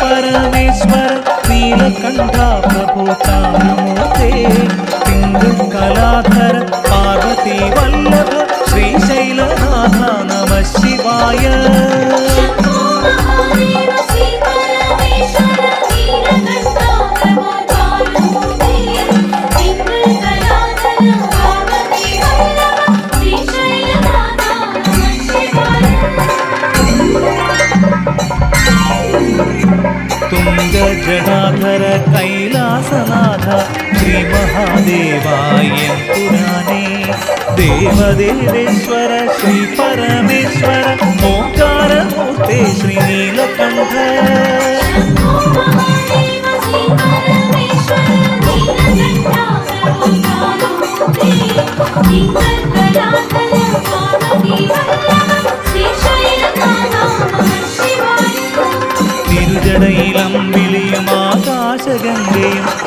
పరమేశ్వర నీలకంఠ ప్రభు తానమూర్తే హిందూ కళాధర పార్వతీ వల్లభ శ్రీశైలనాథ నమ శివాయ. ജടാധര കൈലാസനാഥ ശ്രീ മഹാദേവായ പുരാണേ. ദേവദേവേശ്വര ശ്രീ പരമേശ്വര ഓംകാരമൂർത്തേ ശ്രീ നീലകണ്ഠ.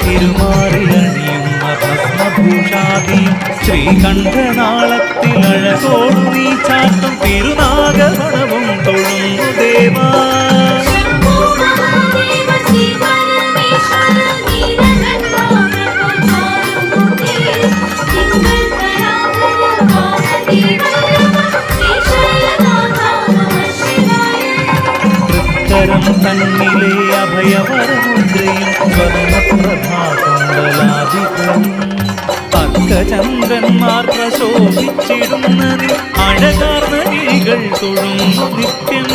തിരുമാറിലണിയുന്ന ഭസ്മഭൂഷാദി. ശ്രീകണ്ഠനാളത്തിൽ അഴകോടു നീ ചാട്ടം തിരുനാഗമണവും തൊഴുന്നു ദേവാ. തന്നിലെ അഭയവരവും സ്വർണപ്രഭാകുണ്ടലാദികളും അർക്കചന്ദ്രന്മാർ പ്രശോഭിച്ചിടുന്നതിൽ അഴകാർന്ന കിഴികൾ തൊഴുന്നു നിത്യം.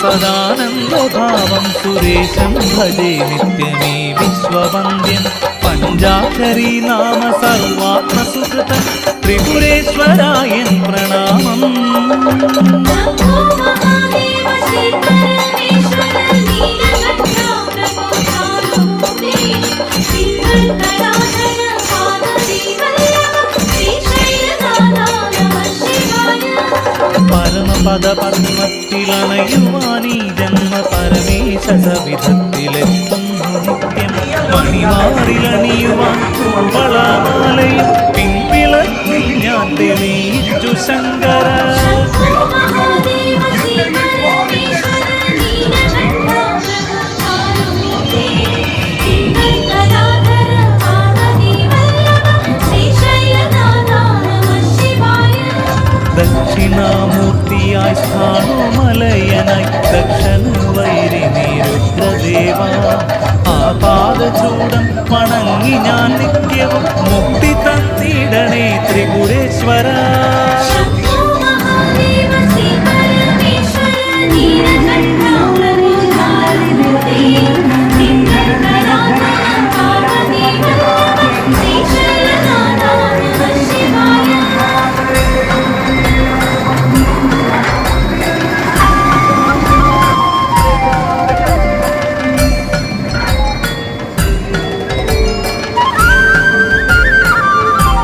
सदानन्दभावं सुरेशं भजे नित्यमे विश्ववन्द्यं पञ्जाकरी नाम सर्वात्मसुकृतं त्रिपुरेश्वरायन् प्रणामम् പരമപദ പത്മത്തിലണയുവാനീ ജന്മ പരമേശ സവിധത്തിലെത്തുന്നു നിത്യം മണിമാറിലണിയുവാൻ സ്വപ്നം പണങ്ങി ഞാൻ നിത്യവും മുക്തി തന്നിടണേ. ത്രിപുരേശ്വര